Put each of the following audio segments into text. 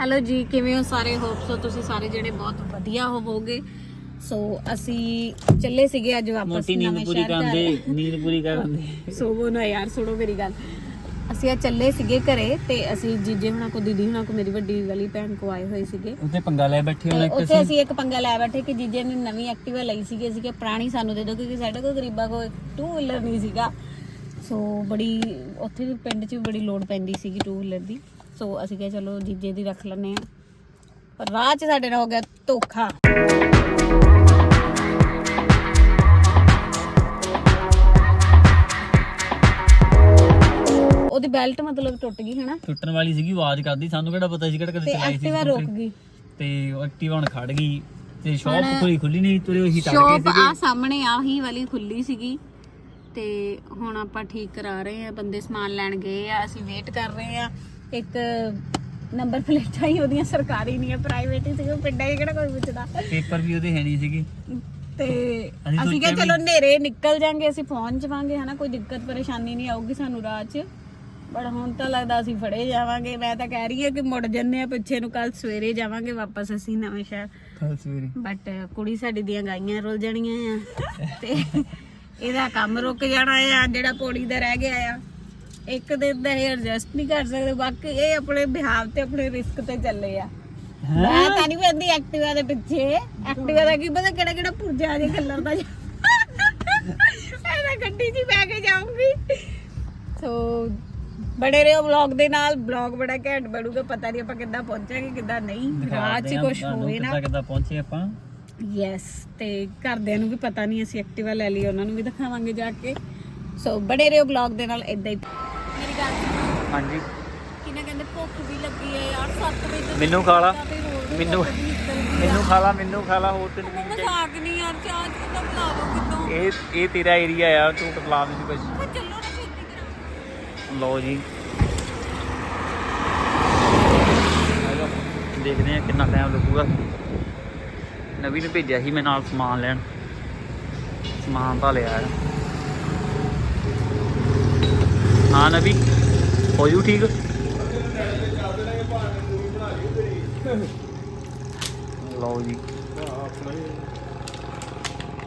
Hello ਜੀ ਕਿਵੇਂ ਹੋ ਸਾਰੇ? ਹੋਪ ਸੋ ਤੁਸੀਂ ਸਾਰੇ ਜਿਹੜੇ ਬਹੁਤ ਵਧੀਆ ਹੋਵੋਗੇ। ਸੋ ਅਸੀਂ ਚੱਲੇ ਸੀਗੇ ਅੱਜ ਵਾਪਸ ਮੋਟੀ ਨੀਂਦ ਪੂਰੀ ਸ਼ਹਿਰ ਕਰਨ ਘਰ। ਦੇ ਨੀਂਦ ਪੂਰੀ ਕਰਨ ਦੇ। ਸੋਵੋ ਨਾ ਯਾਰ ਸੁਣੋ ਮੇਰੀ ਗੱਲ। ਅਸੀਂ ਆ ਚੱਲੇ ਸੀਗੇ ਘਰੇ ਤੇ ਅਸੀਂ ਜੀਜੇ ਹੁਣਾਂ ਕੋ ਦੀਦੀ ਹੁਣਾਂ ਕੋ ਮੇਰੀ ਵੱਡੀ ਵਾਲੀ ਭੈਣ ਕੋ ਆਏ ਹੋਏ ਸੀਗੇ। ਉੱਤੇ ਪੰਗਾ ਲੈ ਬੈਠੇ ਹੋਣ ਇੱਕ ਉੱਥੇ ਅਸੀਂ। ਇੱਕ ਪੰਗਾ ਲੈ ਬੈਠੇ ਕਿ ਜੀਜੇ ਨੇ ਨਵੀਂ ਐਕਟਿਵਾ ਲਈ ਸੀਗੀ ਅਸੀਂ ਕਿ ਪੁਰਾਣੀ ਸਾਨੂੰ ਦੇ ਦਿਓ ਕਿਉਂਕਿ ਸਾਡੇ ਕੋਲ ਗਰੀਬਾਂ ਕੋਲ ਟੂ ਵੀਲਰ ਨਹੀਂ ਸੀਗਾ। ਸੋ ਬੜੀ ਉੱਥੇ ਵੀ ਪਿੰਡ 'ਚ ਵੀ ਬੜੀ ਲੋੜ ਪੈਂਦੀ ਸੀਗੀ ਟੂ ਵੀਲਰ ਦੀ। ਸੋ ਅਸੀਂ ਕਿਹਾ ਚਲੋ ਜੀਜੇ ਦੀ ਰੱਖ ਲੈਨੇ ਆ ਪਰ ਰਾਹ 'ਚ ਸਾਡੇ ਨਾਲ ਹੋ ਗਿਆ ਧੋਖਾ। ਉਹਦੀ ਬੈਲਟ ਮਤਲਬ ਟੁੱਟ ਗਈ ਹੈ ਨਾ ਟੁੱਟਣ ਵਾਲੀ ਸੀਗੀ ਆਵਾਜ਼ ਕਰਦੀ। ਸਾਨੂੰ ਕਿਹੜਾ ਪਤਾ ਸੀ ਕਿਹੜਾ ਕਦੇ ਤੇ ਚਲਾਈ ਸੀ ਐਕਟਿਵਾ ਰੁਕ ਗਈ। ਤੇ ਐਕਟਿਵਾ ਹੁਣ ਖੜ ਗਈ। ਤੇ ਸ਼ਾਪ ਕੋਈ ਖੁੱਲੀ ਨਹੀਂ ਤੁਰੇ ਉਹੀ ਤੜਕੇ ਸ਼ੋਪ ਸੀਗੇ। ਆ ਸਾਹਮਣੇ ਆਹੀ ਵਾਲੀ ਖੁੱਲੀ ਸੀਗੀ। ਤੇ ਹੁਣ ਆਪਾਂ ਠੀਕ ਕਰਾ ਰਹੇ ਆ ਬੰਦੇ ਸਮਾਨ ਲੈਣ ਗਏ ਆ ਅਸੀਂ ਵੇਟ ਕਰ ਰਹੇ ਆ ਇੱਕ ਨੰਬਰ ਪਲੇਟਾਂ ਹੀ ਉਹਦੀਆਂ ਸਰਕਾਰੀ ਨਹੀਂ ਆ ਪ੍ਰਾਈਵੇਟ ਹੀ ਸੀ ਉਹ ਪਿੰਡਾਂ 'ਚ ਕਿਹੜਾ ਕੋਈ ਪੁੱਛਦਾ? ਪੇਪਰ ਵੀ ਉਹਦੇ ਹੈ ਨਹੀਂ ਸੀਗੀ। ਤੇ ਅਸੀਂ ਕਿਹਾ ਚਲੋ ਹਨੇਰੇ ਨਿਕਲ ਜਾਾਂਗੇ ਅਸੀਂ ਪਹੁੰਚ ਜਾਵਾਂਗੇ ਹਨਾ ਕੋਈ ਦਿੱਕਤ ਪਰੇਸ਼ਾਨੀ ਨਹੀਂ ਆਊਗੀ ਸਾਨੂੰ ਰਾਹ 'ਚ। ਬਟ ਹੁਣ ਤਾਂ ਲੱਗਦਾ ਅਸੀਂ ਫੜੇ ਜਾਵਾਂਗੇ। ਮੈਂ ਤਾਂ ਕਹਿ ਰਹੀ ਹਾਂ ਕਿ ਮੁੜ ਜੰਨੇ ਆ ਪਿੱਛੇ ਨੂੰ ਕੱਲ ਸਵੇਰੇ ਜਾਵਾਂਗੇ ਵਾਪਸ ਅਸੀਂ ਨਵੇਂ ਸ਼ਹਿਰ। ਕੱਲ ਸਵੇਰੇ। ਬਟ ਕੁੜੀ ਸਾਡੀ ਦੀਆਂ ਗਾਈਆਂ ਰੁੱਲ ਜਾਣੀਆਂ ਆ। ਤੇ ਇਹਦਾ ਕੰਮ ਰੁਕ ਜਾਣਾ ਆ ਜਿਹੜਾ ਪੌੜੀ ਦਾ ਰਹਿ ਗਿਆ ਆ। ਇੱਕ ਦਿਨ ਦਾ ਇਹ ਐਡਜਸਟ ਨਹੀਂ ਕਰ ਸਕਦੇ ਬਾਕੀ ਇਹ ਆਪਣੇ ਬਿਹਾਵ ਤੇ ਆਪਣੇ ਰਿਸਕ ਤੇ ਚੱਲੇ ਆ। ਮੈਂ ਤਾਂ ਨਹੀਂ ਪੈਂਦੀ ਐਕਟਿਵਾ ਦੇ ਪਿੱਛੇ। ਐਕਟਿਵਾ ਦਾ ਕੀ ਪਤਾ ਕਿਹੜਾ ਕਿਹੜਾ ਪੁਰਜਾ ਜੇ ਕਲਰ ਦਾ ਮੈਂ ਗੱਡੀ 'ਚ ਹੀ ਬਹਿ ਕੇ ਜਾਊਂਗੀ। ਸੋ ਬੜੇ ਰਹੋ ਵਲੌਗ ਦੇ ਨਾਲ। ਵਲੌਗ ਬੜਾ ਘੈਂਟ ਬਣੂਗਾ ਪਤਾ ਨਹੀਂ ਆਪਾਂ ਕਿੱਦਾਂ ਪਹੁੰਚਾਂਗੇ ਕਿੱਦਾਂ ਨਹੀਂ। ਰਾਹ 'ਚ ਕੁਝ ਹੋਵੇ ਨਾ। ਕਿੱਦਾਂ ਪਹੁੰਚੇ ਆਪਾਂ। ਯੈਸ ਤੇ ਘਰਦਿਆਂ ਨੂੰ ਵੀ ਪਤਾ ਨਹੀਂ ਅਸੀਂ ਐਕਟਿਵਾ ਲੈ ਲਈ ਉਹਨਾਂ ਨੂੰ ਵੀ ਦਿਖਾਵਾਂਗੇ ਜਾ ਕੇ। ਸੋ ਬੜੇ ਰਹੋ ਬਲੌਗ ਦੇ ਨਾਲ ਇਦਾਂ ਹੀ। ਹਾਂਜੀ। ਕਿਹਨੇ ਕਹਿੰਦੇ ਭੁੱਖ ਵੀ ਲੱਗੀ ਹੈ ਯਾਰ 7 ਵਜੇ ਤੱਕ ਮੈਨੂੰ ਖਾ ਲਾ। ਤੇ ਮੈਨੂੰ ਆ। ਮੈਨੂੰ ਖਾ ਲਾ ਮੈਨੂੰ ਖਾ ਲਾ ਹੋਰ ਤੈਨੂੰ ਮੈਂ ਕੀ ਚਾਹੀਦਾ ਮਜ਼ਾਕ ਨਹੀਂ ਯਾਰ ਚਾਹ ਚੂਹ ਤਾਂ ਬੁਲਾ ਲਓ ਕਿਤੋਂ। ਇਹ ਇਹ ਤੇਰਾ ਏਰੀਆ ਆ ਤੂੰ ਬਦਲਾ ਨਹੀਂ ਕੁਝ ਫਿਰ ਚੱਲੋ ਨਾ ਛੇਤੀ ਕਰਾਂ ਲਓ ਜੀ। ਦੇਖਦੇ ਆ ਕਿੰਨਾ ਟਾਈਮ ਲੱਗੂਗਾ। ਨਵੀਂ ਨੇ ਭੇਜਿਆ ਸੀ ਮੈਂ ਨਾਲ ਸਮਾਨ ਲੈਣ। ਸਮਾਨ ਤਾਂ ਲਿਆ ਹੈ ਹਾਂ ਨਵੀ। ਹੋ ਜੂ ਠੀਕ? ਲਓ ਜੀ।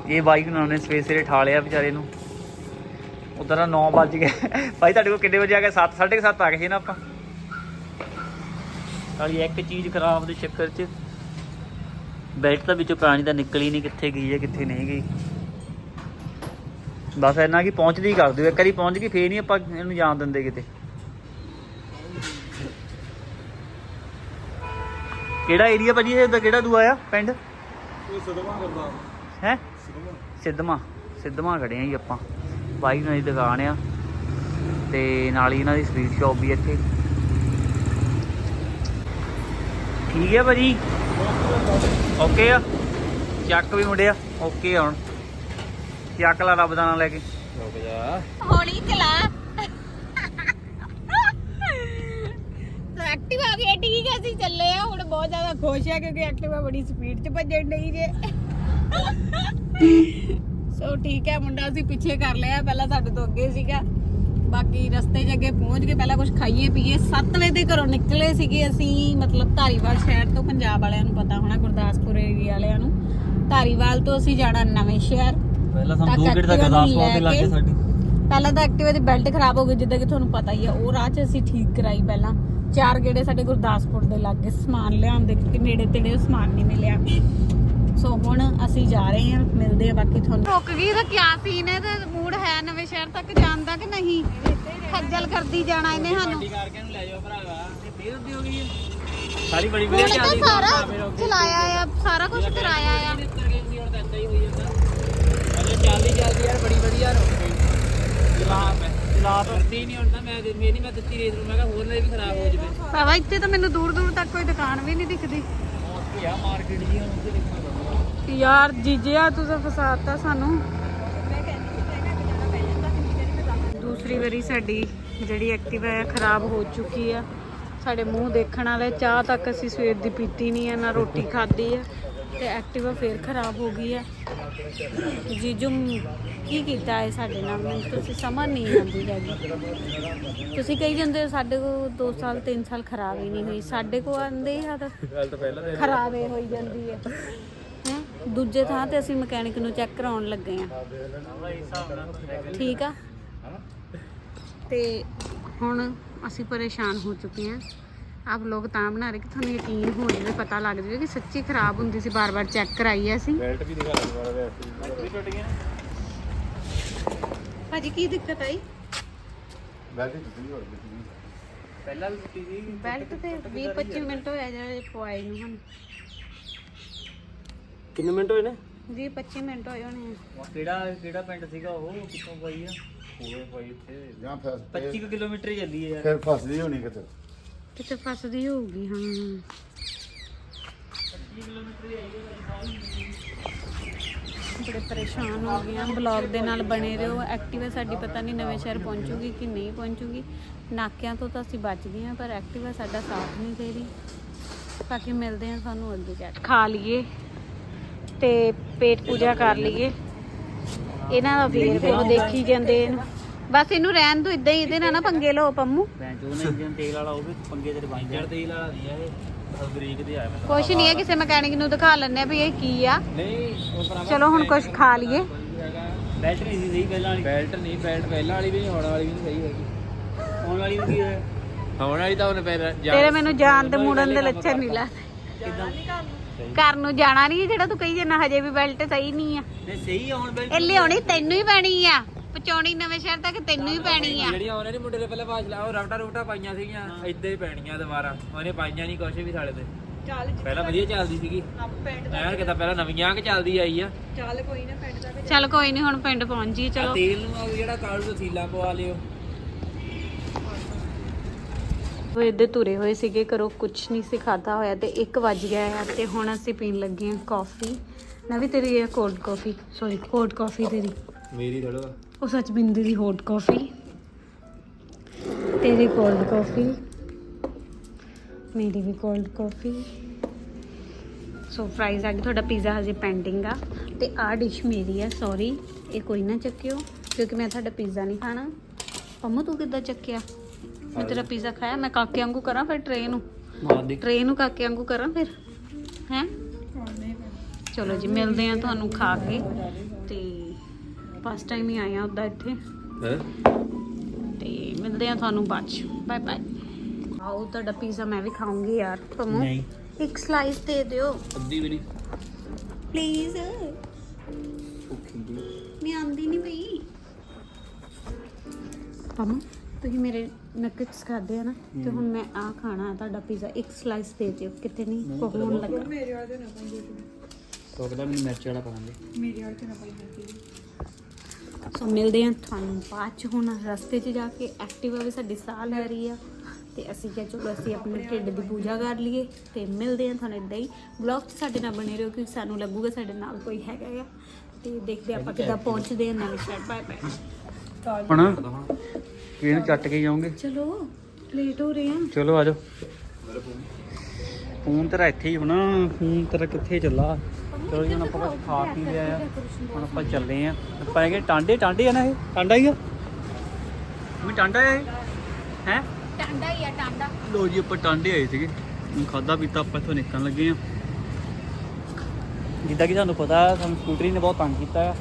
ਇਹ ਬਾਈਕ ਨੂੰ ਉਹਨੇ ਸਵੇਰੇ ਸਵੇਰੇ ਠਾ ਲਿਆ ਵਿਚਾਰੇ ਨੂੰ। ਉਧਰ 9 ਵੱਜ ਗਏ। ਭਾਈ ਤੁਹਾਡੇ ਕੋਲ ਕਿੰਨੇ ਵਜੇ ਆ ਗਏ 7 7:30 ਆ ਗਏ ਸੀ ਨਾ ਆਪਾਂ। ਕਾਲੀ ਇੱਕ ਚੀਜ਼ ਖਰਾਬ ਦੇ ਚੱਕਰ 'ਚ ਬੈਲਟ ਤਾਂ ਵਿੱਚੋਂ ਪੁਰਾਣੀ ਤਾਂ ਨਿਕਲੀ ਨਹੀਂ ਕਿੱਥੇ ਗਈ ਹੈ, ਕਿੱਥੇ ਨਹੀਂ ਗਈ। ਬਸ ਇੰਨਾ ਕਿ ਪਹੁੰਚਦੀ ਕਰ ਦਿਓ। ਇੱਕ ਵਾਰੀ ਪਹੁੰਚ ਗਈ, ਫੇਰ ਨਹੀਂ ਆਪਾਂ ਇਹਨੂੰ ਜਾਣ ਦਿੰਦੇ ਕਿਤੇ। ਕਿਹੜਾ ਏਰੀਆ ਭਾਜੀ ਇਹ? ਦਾ ਕਿਹੜਾ ਦੂਆ ਆ? ਪਿੰਡ? ਇਹ ਸਦਮਾ ਕਰਦਾ। ਹੈ? ਸਦਮਾ ਸਿੱਧਵਾਂ। ਖੜੇ ਆਂ ਜੀ ਆਪਾਂ। ਬਾਈ ਉਹਨਾਂ ਦੀ ਦੁਕਾਨ ਆ। ਤੇ ਨਾਲ ਹੀ ਇਹਨਾਂ ਦੀ ਸਵੀਟ ਸ਼ਾਪ ਵੀ ਇੱਥੇ। ਠੀਕ ਹੈ ਭਾਜੀ? ਓਕੇ ਆ? ਚੱਕ ਵੀ ਮੁੰਡਿਆ। ਓਕੇ ਆ ਹੁਣ। ਚੱਕ ਲਾ ਰੱਬ ਦਾ ਨਾਂ ਲੈ ਕੇ। ਰੁਕ ਜਾ ਹੌਲੀ ਚਲਾ। ਐਕਟਿਵਾ ਵੀ ਠੀਕ ਅਸੀਂ ਚੱਲੇ ਆ। ਹੁਣ ਬਹੁਤ ਜ਼ਿਆਦਾ ਖੁਸ਼ ਆ ਕਿਉਂਕਿ ਐਕਟਿਵਾ ਬੜੀ ਸਪੀਡ 'ਚ ਭੱਜਣ ਡਈ ਜੇ। ਸੋ ਠੀਕ ਹੈ ਮੁੰਡਾ ਅਸੀਂ ਪਿੱਛੇ ਕਰ ਲਿਆ। ਪਹਿਲਾਂ ਸਾਡੇ ਤੋਂ ਅੱਗੇ ਸੀਗਾ। ਬਾਕੀ ਰਸਤੇ 'ਚ ਅੱਗੇ ਪਹੁੰਚ ਗਏ। ਪਹਿਲਾਂ ਕੁਝ ਖਾਈਏ ਪੀਏ। 7 ਵਜੇ ਦੇ ਘਰੋਂ ਨਿਕਲੇ ਸੀਗੇ ਅਸੀਂ ਮਤਲਬ ਧਾਰੀਵਾਲ ਸ਼ਹਿਰ ਤੋਂ ਪੰਜਾਬ ਵਾਲਿਆਂ ਨੂੰ ਪਤਾ ਹੋਣਾ ਗੁਰਦਾਸਪੁਰ ਏਰੀਆ ਵਾਲਿਆਂ ਨੂੰ। ਧਾਰੀਵਾਲ ਤੋਂ ਅਸੀਂ ਜਾਣਾ ਨਵੇਂ ਸ਼ਹਿਰ। ਪਹਿਲਾਂ ਸਾਨੂੰ 2 ਮਿੰਟ ਦਾ Activa ਨੂੰ ਗਦਾਸਪੁਰ ਤੇ ਲੱਗ ਲੈ ਗਏ ਕੇ। ਸਾਡੀ। ਪਹਿਲਾਂ ਤਾਂ ਐਕਟਿਵਾ ਦੀ ਬੈਲਟ ਖਰਾਬ ਹੋ ਗਈ ਜਿੱਦਾਂ ਕਿ ਤੁਹਾਨੂੰ ਪਤਾ ਹੀ ਆ। ਉਹ ਰਾਹ 'ਚ ਅਸੀਂ ਠੀਕ ਕਰਾਈ ਪਹਿਲਾਂ। ਚਾਰ ਗੇੜੇ ਸਾਡੇ ਗੁਰਦਾਸਪੁਰ ਦੇ ਲਾਗੇ ਸਮਾਨ ਲਿਆਉਂਦੇ ਕਿਉਂਕਿ ਨੇੜੇ ਤੇੜੇ ਉਹ ਸਮਾਨ ਨਹੀਂ ਮਿਲਿਆ। ਸੋ ਹੁਣ ਅਸੀਂ ਜਾ ਰਹੇ ਹਾਂ ਮਿਲਦੇ ਆ ਬਾਕੀ ਤੁਹਾਨੂੰ। ਰੁਕ ਗਈ ਤਾਂ ਕਿਆ ਸੀਨ ਹੈ? ਤੇ ਮੂਡ ਹੈ ਨਵੇਂ ਸ਼ਹਿਰ ਤੱਕ ਜਾਣ ਦਾ ਕਿ ਨਹੀਂ? ਖੱਜਲ ਕਰਦੀ ਜਾਣਾ ਇਹਨੇ ਸਾਨੂੰ। ਕਰਕੇ ਨੂੰ ਲੈ ਜਾਓ ਭਰਾਵਾ। ਤੇ ਫੇਰ ਦੀ ਹੋ ਗਈ ਸਾਰੀ ਬੜੀ ਹੁਣ ਤਾਂ ਸਾਰਾ ਚਲਾਇਆ ਆ ਸਾਰਾ ਕੁਝ ਕਰਾਇਆ ਆ। ਚੱਲਦੀ ਚੱਲਦੀ ਯਾਰ ਬੜੀ ਵਧੀਆ ਰੁਕ ਗਈ। ਜਲਾਬ ਹੈ ਜਲਾਬ ਕਰਦੀ ਨਹੀਂ ਹੁਣ ਤਾਂ ਮੈਂ ਮੇਰੀ ਮੈਂ ਦਿੱਤੀ ਰੇਤ ਨੂੰ ਮੈਂ ਕਿਹਾ ਹੋਰ ਨਾ ਇਹ ਵੀ ਖਰਾਬ ਹੋ ਜਵੇ। ਭਰਾਵਾ ਇੱਥੇ ਤਾਂ ਮੈਨੂੰ ਦੂਰ ਦੂਰ ਤੱਕ ਕੋਈ ਦੁਕਾਨ ਵੀ ਨਹੀਂ ਦਿਖਦੀ। ਕੀ ਆ ਮਾਰਕੀਟ ਜੀ ਹੁਣ ਉੱਥੇ ਦੇਖਣਾ ਪੈਣਾ ਯਾਰ ਜੀਜਿਆ ਤੂੰ ਤਾਂ ਫਸਾਤਾ ਸਾਨੂੰ। ਦੂਸਰੀ ਵਾਰੀ ਸਾਡੀ ਜਿਹੜੀ ਐਕਟਿਵਾ ਹੈ ਖਰਾਬ ਹੋ ਚੁੱਕੀ ਆ। ਸਾਡੇ ਮੂੰਹ ਦੇਖਣ ਵਾਲੇ ਚਾਹ ਤੱਕ ਅਸੀਂ ਸਵੇਰ ਦੀ ਪੀਤੀ ਨਹੀਂ ਹੈ ਨਾ ਰੋਟੀ ਖਾਧੀ ਹੈ ਤੇ ਐਕਟਿਵਾ ਫੇਰ ਖਰਾਬ ਹੋ ਗਈ ਹੈ ਜੀਜੂ, ਕੀ ਕੀਤਾ ਹੈ ਸਾਡੇ ਨਾਲ? ਮੈਨੂੰ ਤੁਸੀਂ ਸਮਝ ਨਹੀਂ ਆਉਂਦੀ ਹੈਗੀ। ਤੁਸੀਂ ਕਹੀ ਜਾਂਦੇ ਹੋ ਸਾਡੇ ਕੋ 2 ਸਾਲ 3 ਸਾਲ ਖਰਾਬ ਹੀ ਨਹੀਂ ਹੋਈ। ਸਾਡੇ ਕੋ ਆਂਦੇ ਆ ਤਾਂ ਖਰਾਬ ਹੀ ਹੋਈ ਜਾਂਦੀ ਹੈ। ਹੈਂ? ਦੂਜੇ ਥਾਂ ਤੇ ਅਸੀਂ ਮਕੈਨਿਕ ਨੂੰ ਚੈੱਕ ਕਰਾਉਣ ਲੱਗੇ ਆ ਠੀਕ ਆ? ਤੇ ਹੁਣ ਅਸੀਂ ਪਰੇਸ਼ਾਨ ਹੋ ਚੁੱਕੇ ਹਾਂ। ਆਪ ਲੋਕ ਤਾਂ ਬਣਾ ਰਹੇ ਕਿ ਤੁਹਾਨੂੰ ਯਕੀਨ ਹੋ ਜਾਵੇ ਪਤਾ ਲੱਗ ਜਾਵੇ ਕਿ ਸੱਚੀ ਖਰਾਬ ਹੁੰਦੀ ਸੀ ਬਾਰ-ਬਾਰ ਚੈੱਕ ਕਰਾਈ ਅਸੀਂ। ਬੈਲਟ ਵੀ ਦਿਖਾ ਦੇ ਵਾਲਾ ਵੈਸੇ ਟੁੱਟ ਗਿਆ ਭਾਜੀ ਕੀ ਦਿੱਕਤ ਆਈ? ਬੈਲਟ ਹੀ ਟੁੱਟ ਗਈ ਹੋਰ ਨਹੀਂ ਪਹਿਲਾਂ ਵੀ ਟੁੱਟੀ ਸੀ ਬੈਲਟ ਤੇ 20-25 ਮਿੰਟ ਹੋਇਆ ਜਿਹੜੇ ਪਵਾਏ ਨੂੰ ਹੁਣ। ਕਿੰਨੇ ਮਿੰਟ ਹੋਏ ਨੇ? 20-25 ਮਿੰਟ ਹੋਏ ਹੋਣੇ। ਕਿਹੜਾ ਕਿਹੜਾ ਪਿੰਡ ਸੀਗਾ ਉਹ ਕਿੱਥੋਂ ਪਈ ਆ? ਹੋਏ ਭਾਈ ਇੱਥੇ। ਜਾਂ ਫਸ 25 ਕੁ ਕਿਲੋਮੀਟਰ ਹੀ ਚੱਲੀ ਹੈ ਯਾਰ। ਫਿਰ ਫਸਦੀ ਹੋਣੀ ਕਿਤੇ। ਕਿਤੇ ਫਸਦੀ ਹੋਊਗੀ, ਹਾਂ। ਬੜੇ ਪਰੇਸ਼ਾਨ ਹੋ ਗਏ ਆ। ਬਲੌਗ ਦੇ ਨਾਲ ਬਣੇ ਰਹੋ। ਐਕਟਿਵਾ ਸਾਡੀ ਪਤਾ ਨਹੀਂ ਨਵੇਂ ਸ਼ਹਿਰ ਪਹੁੰਚੂਗੀ ਕਿ ਨਹੀਂ ਪਹੁੰਚੂਗੀ। ਨਾਕਿਆਂ ਤੋਂ ਤਾਂ ਅਸੀਂ ਬਚ ਗਏ ਆ, ਪਰ ਐਕਟਿਵਾ ਸਾਡਾ ਸਾਥ ਨਹੀਂ ਦੇ ਰਹੀ। ਬਾਕੀ ਮਿਲਦੇ ਆ ਸਾਨੂੰ ਅੱਗੇ ਜਾ ਕੇ। ਖਾ ਲਈਏ ਤੇ ਪੇਟ ਪੂਜਾ ਕਰ ਲਈਏ। ਇਹਨਾਂ ਦਾ ਫੇਰ ਫਿਰ ਦੇਖੀ ਜਾਂਦੇ ਨੇ ਬਸ ਇਹਨੂੰ ਰਹਿਣ ਦੋ ਇਦਾਂ ਹੀ ਇਹਦੇ ਨਾਲ ਨਾ ਪੰਗੇ ਲਓ ਪੰਮੂ। ਬੈਂਚ ਉਹਨੇ ਇੰਜਨ ਤੇਲ ਵਾਲਾ ਉਹ ਵੀ ਪੰਗੇ ਤੇਰੇ ਬਣ ਜਾਣ। ਤੇਲ ਵਾਲਾ ਨਹੀਂ ਆ ਇਹ ਬਸ ਬਰੀਕ ਦੇ ਆਇਆ ਮੈਨੂੰ ਕੁਛ ਨਹੀਂ ਹੈ ਕਿਸੇ ਮਕੈਨਿਕ ਨੂੰ ਦਿਖਾ ਲੈਣੇ ਆ ਵੀ ਇਹ ਕੀ ਆ। ਨਹੀਂ ਉਹ ਭਰਾਵਾ ਚਲੋ ਹੁਣ ਕੁਛ ਖਾ ਲਈਏ। ਬੈਲਟ ਨਹੀਂ ਸੀ ਸਹੀ ਪਹਿਲਾਂ ਵਾਲੀ। ਬੈਲਟ ਨਹੀਂ ਬੈਲਟ ਪਹਿਲਾਂ ਵਾਲੀ ਵੀ ਨਹੀਂ ਹੋਣ ਵਾਲੀ ਵੀ ਨਹੀਂ ਸਹੀ ਹੈਗੀ। ਆਉਣ ਵਾਲੀ ਵੀ ਕੀ ਹੈ ਹੋਣ ਵਾਲੀ ਤਾਂ ਉਹਨੇ ਪਹਿਲਾਂ ਤੇਰੇ ਮੈਨੂੰ ਜਾਣ ਤੇ ਮੁੜਨ ਦੇ ਲੱਛਣ ਨਹੀਂ ਲੱਗਦੇ। ਕਿਦਾਂ? ਘਰ ਨੂੰ ਜਾਣਾ ਨਹੀਂ ਜਿਹੜਾ ਤੂੰ ਕਹੀ ਜਾਂਦਾ ਹਜੇ ਵੀ ਬੈਲਟ ਸਹੀ ਨਹੀਂ ਆ। ਨਹੀਂ ਸਹੀ ਆਉਣ ਬੈਲਟ। ਇਹ ਲਿਆਉਣੀ ਤੈਨੂੰ ਹੀ ਪੈਣੀ ਆ। ਪਚਾਉਣੀ ਨਵੇਂ ਸ਼ਹਿਰ ਤੱਕ ਤੈਨੂੰ ਹੀ ਪੈਣੀ ਆ। ਜਿਹੜੀਆਂ ਉਹਨੇ ਨੀ ਮੁੰਡੇ ਨੇ ਪਹਿਲਾਂ ਬਾਜ ਲਾ ਉਹ ਰਵਟਾ ਰਵਟਾ ਪਾਈਆਂ ਸੀਗੀਆਂ ਇੱਦਾਂ ਹੀ ਪੈਣੀਆਂ ਦੁਬਾਰਾ। ਉਹਨੇ ਪਾਈਆਂ ਨਹੀਂ ਕੁਛ ਵੀ ਸਾਲੇ ਤੇ ਪਹਿਲਾਂ ਵਧੀਆ ਚੱਲਦੀ ਸੀਗੀ। ਐਨ ਕਿਤਾ ਪਹਿਲਾਂ ਨਵੀਆਂ ਕਿ ਚੱਲਦੀ ਆਈ ਆ? ਚੱਲ ਕੋਈ ਨਹੀਂ ਹੁਣ ਪਿੰਡ ਪਹੁੰਚ ਜੀ ਆਹ ਚਲੋ। ਤੇਲ ਨੂੰ ਆ ਜਿਹੜਾ ਕਾਲੂ ਤੋਂ ਸੀਲਾ ਪਵਾ ਲਿਓ। ਉਹ ਇੱਦੇ ਤੁਰੇ ਹੋਏ ਸੀਗੇ ਕਰੋ ਕੁਝ ਨਹੀਂ ਸੀ ਖਾਦਾ ਹੋਇਆ ਤੇ 1 ਵੱਜ ਗਿਆ ਹੈ ਤੇ ਹੁਣ ਅਸੀਂ ਪੀਣ ਲੱਗੇ ਹਾਂ ਕਾਫੀ। ਨਾ ਵੀ ਤੇਰੀ ਇਹ cold coffee sorry cold coffee ਤੇਰੀ। ਮੇਰੀ ਥੋੜਾ ਉਹ ਸੱਚ ਬਿੰਦੀ ਦੀ ਹੌਟ ਕਾਫੀ ਤੇਰੀ ਕੋਲਡ ਕਾਫੀ ਮੇਰੀ ਵੀ ਕੋਲਡ ਕਾਫੀ ਸੋ ਫਰਾਈਜ਼ ਆ ਗਈ ਤੁਹਾਡਾ ਪੀਜ਼ਾ ਹਜੇ ਪੈਂਡਿੰਗ ਆ। ਤੇ ਆਹ ਡਿਸ਼ ਮੇਰੀ ਆ ਸੌਰੀ ਇਹ ਕੋਈ ਨਾ ਚੱਕਿਓ ਕਿਉਂਕਿ ਮੈਂ ਤੁਹਾਡਾ ਪੀਜ਼ਾ ਨਹੀਂ ਖਾਣਾ। ਪੰਮੂ ਤੂੰ ਕਿੱਦਾਂ ਚੱਕਿਆ? ਮੈਂ ਤੇਰਾ ਪੀਜ਼ਾ ਖਾਇਆ ਮੈਂ ਕਾਕੇ ਵਾਂਗੂ ਕਰਾਂ ਫਿਰ ਟ੍ਰੇ ਨੂੰ? ਟ੍ਰੇ ਨੂੰ ਕਾਕੇ ਵਾਂਗੂ ਕਰਾਂ ਫਿਰ? ਹੈ? ਚਲੋ ਜੀ ਮਿਲਦੇ ਆ ਤੁਹਾਨੂੰ ਖਾ ਕੇ। ਫਸਟ ਟਾਈਮ ਹੀ ਆਇਆ ਉਦਾਂ ਇੱਥੇ। ਹੈ? ਤੇ ਮਿਲਦੇ ਆ ਤੁਹਾਨੂੰ ਬਾਅਦ ਚ। ਬਾਏ ਬਾਏ ਆਓ ਤੁਹਾਡਾ ਪੀਜ਼ਾ ਮੈਂ ਵੀ ਖਾਉਂਗੀ ਯਾਰ ਨਹੀਂ। ਇੱਕ ਸਲਾਈਸ ਦੇ ਦਿਓ। ਅੱਧੀ ਵੀ ਨਹੀਂ। ਪਲੀਜ਼ ਭੁੱਖੀ ਮੈਂ ਆਂਦੀ ਨਹੀਂ ਪਈ। ਪਮਾ ਤੁਸੀਂ ਮੇਰੇ ਨਗਟਸ ਖਾਦੇ ਆ ਨਾ ਤੇ ਹੁਣ ਮੈਂ ਆ ਖਾਣਾ ਤੁਹਾਡਾ ਪੀਜ਼ਾ ਇੱਕ ਸਲਾਈਸ ਦੇ ਦਿਓ। ਕਿਤੇ ਨਹੀਂ ਕੋਹਣ ਲੱਗਾ। ਟੋਕਦਾ ਮੈਨੂੰ ਮਿਰਚ ਵਾਲਾ ਪਾਉਂਦੇ ਸੋ ਮਿਲਦੇ ਹਾਂ ਤੁਹਾਨੂੰ ਬਾਅਦ ਚ ਹੁਣ ਰਸਤੇ 'ਚ ਜਾ ਕੇ ਐਕਟਿਵਾ ਵੀ ਸਾਡੀ ਸਾਹ ਲੈ ਰਹੀ ਆ। ਤੇ ਅਸੀਂ ਕਿਹਾ ਚਲੋ ਅਸੀਂ ਆਪਣੇ ਢਿੱਡ ਦੀ ਪੂਜਾ ਕਰ ਲਈਏ ਤੇ ਮਿਲਦੇ ਹਾਂ ਤੁਹਾਨੂੰ ਇਦਾਂ ਹੀ। ਬਲੌਗ 'ਚ ਸਾਡੇ ਨਾਲ ਬਣੇ ਰਹੋ ਕਿਉਂਕਿ ਸਾਨੂੰ ਲੱਗੂਗਾ ਸਾਡੇ ਨਾਲ ਕੋਈ ਹੈਗਾ ਆ। ਤੇ ਦੇਖਦੇ ਆਪਾਂ ਕਿੱਦਾਂ ਪਹੁੰਚਦੇ ਹਾਂ ਨਵੇਂ ਸ਼ਹਿਰ। ਬਾਏ ਬਾਏ ਹੁਣ ਕਿਹਨੂੰ ਚੱਟ ਕੇ ਜਾਓਗੇ? ਚਲੋ ਲੇਟ ਹੋ ਰਹੇ ਆ। ਚਲੋ ਆ ਜਾਓ। ਫੋਨ ਤੇਰਾ ਇੱਥੇ ਹੀ ਹੋਣਾ ਫੋਨ ਤੇਰਾ ਕਿੱਥੇ ਚੱਲਾ? ਚਲੋ ਜੀ ਹੁਣ ਆਪਾਂ ਕੁਛ ਖਾ ਪੀ ਲਿਆ ਆ। ਹੁਣ ਆਪਾਂ ਚੱਲੇ ਆ। ਆਪਾਂ ਹੈਗੇ ਟਾਂਡੇ ਟਾਂਡੇ ਆ ਨਾ ਇਹ? ਟਾਂਡਾ ਹੀ ਆ। ਮੈਂ ਟਾਂਡਾ ਇਹ? ਹੈ? ਟਾਂਡਾ ਹੀ ਆ ਟਾਂਡਾ। ਲੋ ਜੀ ਆਪਾਂ ਟਾਂਡੇ ਆਏ ਸੀਗੇ। ਹੁਣ ਖਾਦਾ ਪੀਤਾ ਆਪਾਂ ਇੱਥੋਂ ਨਿਕਲਣ ਲੱਗੇ ਆ। ਜਿੱਦਾਂ ਕਿ ਤੁਹਾਨੂੰ ਪਤਾ ਸਾਨੂੰ ਸਕੂਟਰੀ ਨੇ ਬਹੁਤ ਤੰਗ ਕੀਤਾ ਆ।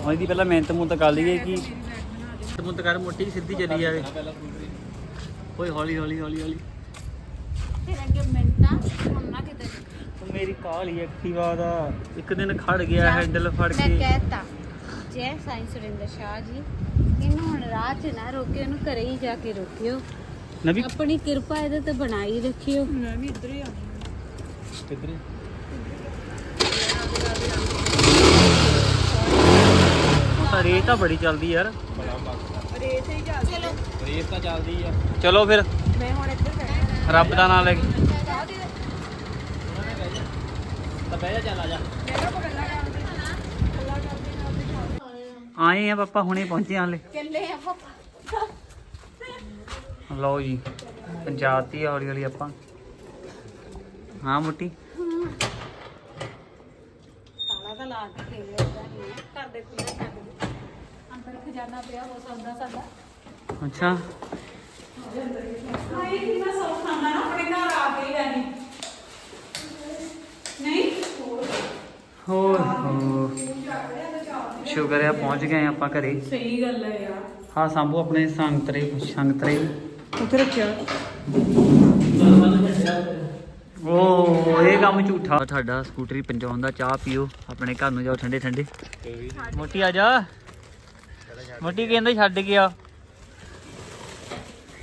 ਹੁਣ ਦੀ ਪਹਿਲਾਂ ਮਿਹਨਤ ਮੁਹਨਤ ਕਰ ਲਈਏ ਕਿ ਮਿਹਨਤ ਮੁਹਨਤ ਕਰ ਮੋਟੀ ਸਿੱਧੀ ਚੱਲੀ ਜਾਵੇ। ਓਏ ਹੌਲੀ ਹੌਲੀ ਹੌਲੀ ਹੌਲੀ। ਫਿਰ ਅੱਗੇ ਮਿੰਟਾਂ ਹੁਣ ਨਾ? ਕਿਤੇ ਉਹ ਮੇਰੀ ਕਾਲੀ ਐਕਟਿਵਾ ਦਾ। ਇੱਕ ਦਿਨ ਖੜ ਗਿਆ ਹੈਂਡਲ ਫੜ ਮੈਂ ਕੇ। ਕਹਿਤਾ ਜੈ ਸਾਈਂ ਸੁਰਿੰਦਰ ਸ਼ਾਹ ਜੀ ਇਹਨੂੰ ਹੁਣ ਰਾਹ 'ਚ ਨਾ ਰੋਕਿਓ ਇਹਨੂੰ ਘਰੇ ਹੀ ਜਾ ਕੇ ਰੋਕਿਓ। ਨਵੀ ਆਪਣੀ ਕਿਰਪਾ ਇਹਦੇ ਤੇ ਬਣਾਈ ਰੱਖਿਓ। ਕਿੱਧਰ ਉਹ ਤਾਂ ਰੇਤ ਤਾਂ ਬੜੀ ਚੱਲਦੀ ਯਾਰ। ਰੇਸ ਤਾਂ ਚੱਲਦੀ ਆ। ਚਲੋ ਫਿਰ। ਮੈਂ ਹੁਣ ਇੱਧਰ ਰੱਬ ਦਾ ਨਾਮ ਲੈ ਕੇ। ਤਾਂ ਆਏ ਆ ਪਾਪਾ ਹੁਣੇ ਪਹੁੰਚੇ ਹਾਲੇ। ਚੱਲੇ ਆ ਪਾਪਾ। ਲਓ ਜੀ ਪੰਜਾਬ ਦੀ ਹੌਲੀ ਹੌਲੀ ਆਪਾਂ। ਹਾਂ ਮੁੱਟੀ? ਆ ਕੇ ਖੇਲ ਲੈਂਦਾ ਨਹੀਂ ਘਰ ਦੇ ਖੁੱਲੇ ਛੱਡ ਦੇ ਅੰਦਰ ਖਜ਼ਾਨਾ ਪਿਆ ਹੋ ਸਕਦਾ ਸਾਡਾ। ਅੱਛਾ। ਹਾਏ ਕਿੰਨਾ ਸੌਖਾ ਹੁੰਦਾ ਨਾ ਆਪਣੇ ਘਰ ਆ ਕੇ ਹੀ ਰਹਿਣੀ। ਨਹੀਂ? ਹੋਰ ਸ਼ੁਕਰ ਹੈ ਪਹੁੰਚ ਗਏ ਆਪਾਂ ਘਰੇ। ਸਹੀ ਗੱਲ ਹੈ ਯਾਰ। ਹਾਂ ਸੰਭੂ ਆਪਣੇ ਸੰਗਤਰੇ ਸੰਗਤਰੇ ਉੱਥੇ ਰੱਖਿਆ। ਉਹ ਇਹ ਕੰਮ ਝੂਠਾ। ਤੁਹਾਡਾ ਸਕੂਟਰੀ ਪਹੁੰਚਾਉਣ ਦਾ ਚਾਹ ਪੀਓ ਆਪਣੇ ਘਰ ਨੂੰ ਜਾਓ ਠੰਡੇ ਠੰਡੇ ਮੋਟੀ ਆ ਜਾ। ਮੋਟੀ ਕਹਿੰਦੇ ਛੱਡ ਗਿਆ।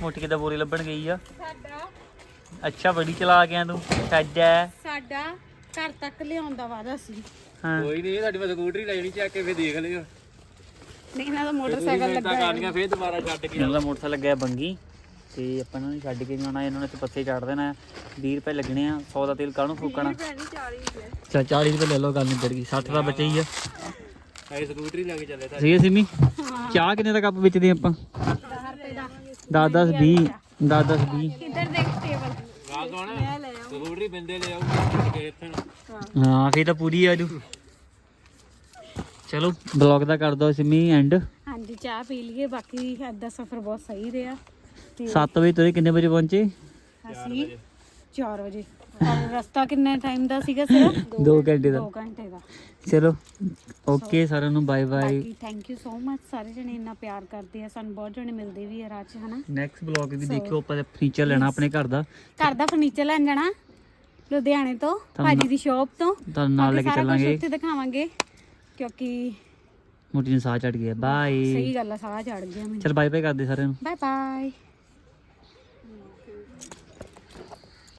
ਮੋਟੀ ਕਿਦਾਂ ਬੋਰੀ ਲੱਭਣ ਗਈ ਆ? ਸਾਡਾ। ਅੱਛਾ ਬੜੀ ਚਲਾ ਗਿਆ ਤੂੰ। ਛੱਡ ਐ। ਸਾਡਾ ਘਰ ਤੱਕ ਲਿਆਉਣ ਦਾ ਵਾਦਾ ਸੀ। ਹਾਂ। ਕੋਈ ਨਹੀਂ ਸਾਡੀ ਮੈਂ ਸਕੂਟਰੀ ਲੈ ਜਾਣੀ ਚੱਕ ਕੇ ਫੇਰ ਦੇਖ ਲਿਓ। ਨਹੀਂ ਇਹਨਾਂ ਦਾ ਮੋਟਰਸਾਈਕਲ ਲੱਗਾ ਹੈ। ਕਾਣੀਆਂ ਫੇਰ ਦੁਬਾਰਾ ਛੱਡ ਕੇ ਇਹਨਾਂ ਦਾ ਮੋਟਰਸਾਈਕਲ ਲੱਗਿਆ ਬੰਗੀ। ਤੇ ਆਪਾਂ ਇਹਨਾਂ ਨੂੰ ਛੱਡ ਕੇ ਜਾਣਾ ਇਹਨਾਂ ਨੇ ਤੇ ਪੱਤੇ ਚੜ ਦੇਣਾ ਹੈ। 20 ਰੁਪਏ ਲੱਗਣੇ ਆ 100 ਦਾ ਤੇਲ ਕਾਹਨੂੰ ਫੂਕਣਾ। ਚਾ 40 ਰੁਪਏ। ਲੈ ਲਓ ਗੱਲ ਨਿਬੜ ਗਈ। 60 ਦਾ ਬਚੇ ਹੀ ਆ। ਅਸੀਂ ਸਕੂਟਰੀ ਲੈ ਕੇ ਚੱਲੇ ਤਾਂ ਹੈ ਸਿੰਮੀ? ਚਾਹ ਕਿੰਨੇ ਦਾ ਕੱਪ ਵੇਚਦੇ ਆਪਾਂ? 10 ਰੁਪਏ ਦਾ 10 10 20 10 10 20 ਕਿੱਧਰ ਦੇਖ ਟੇਬਲ ਗਾਲ ਕੌਣ ਸਕੂਟਰੀ ਬਿੰਦੇ ਲੈ ਆਉ ਕੇ ਇੱਥੇ ਨੂੰ। ਹਾਂ ਫੇਰ ਤਾਂ ਪੂਰੀ ਆ ਜੂ। ਚਲੋ ਬਲੌਗ ਦਾ ਕਰ ਦੋ ਸਿੰਮੀ ਐਂਡ ਹਾਂਜੀ ਚਾਹ ਪੀ ਲਈਏ ਬਾਕੀ ਅੱਜ ਦਾ ਸਫ਼ਰ ਬਹੁਤ ਸਹੀ ਰਿਹਾ। ਤੇ 7 ਵਜੇ ਤੁਸੀਂ ਕਿੰਨੇ ਵਜੇ ਪਹੁੰਚੇ? ਅਸੀਂ 4 ਵਜੇ। ਰਸਤਾ ਕਿੰਨੇ ਟਾਈਮ ਦਾ ਸੀਗਾ ਸਿਰਫ? 2 ਘੰਟੇ ਦਾ। 2 ਘੰਟੇ ਦਾ। ਚਲੋ ਓਕੇ ਸਾਰਿਆਂ ਨੂੰ ਬਾਏ ਬਾਏ ਬਾਕੀ ਥੈਂਕ ਯੂ ਸੋ ਮਚ ਸਾਰੇ ਜਣੇ ਇੰਨਾ ਪਿਆਰ ਕਰਦੇ ਆ। ਸਾਨੂੰ ਬਹੁਤ ਜਣੇ ਮਿਲਦੇ ਵੀ ਆ ਰਾਹ 'ਚ ਹਨਾ? ਨੈਕਸਟ ਬਲੌਗ ਵੀ ਦੇਖਿਓ ਆਪਾਂ ਫਰਨੀਚਰ ਲੈਣਾ ਆਪਣੇ ਘਰ ਦਾ। ਘਰ ਦਾ ਫਰਨੀਚਰ ਲੈਣ ਜਾਣਾ ਲੁਧਿਆਣੇ ਤੋਂ ਭਾਜੀ ਦੀ ਸ਼ਾਪ ਤੋਂ। ਤੁਹਾਨੂੰ ਨਾਲ ਲੈ ਕੇ ਬਾਕੀ ਸਾਰਾ ਕੁਛ ਚੱਲਾਂਗੇ। ਉੱਥੇ ਦਿਖਾਵਾਂਗੇ ਕਿਉਂਕਿ ਮੋਟੀ ਨੂੰ ਸਾਹ ਚੜ ਗਿਆ। ਬਾਏ ਸਹੀ ਗੱਲ ਆ ਸਾਹ ਚੜ ਗਿਆ ਮੈਨੂੰ। ਚਲ ਬਾਏ ਬਾਏ ਕਰਦੇ ਸਾਰਿਆਂ ਨੂੰ। Bye bye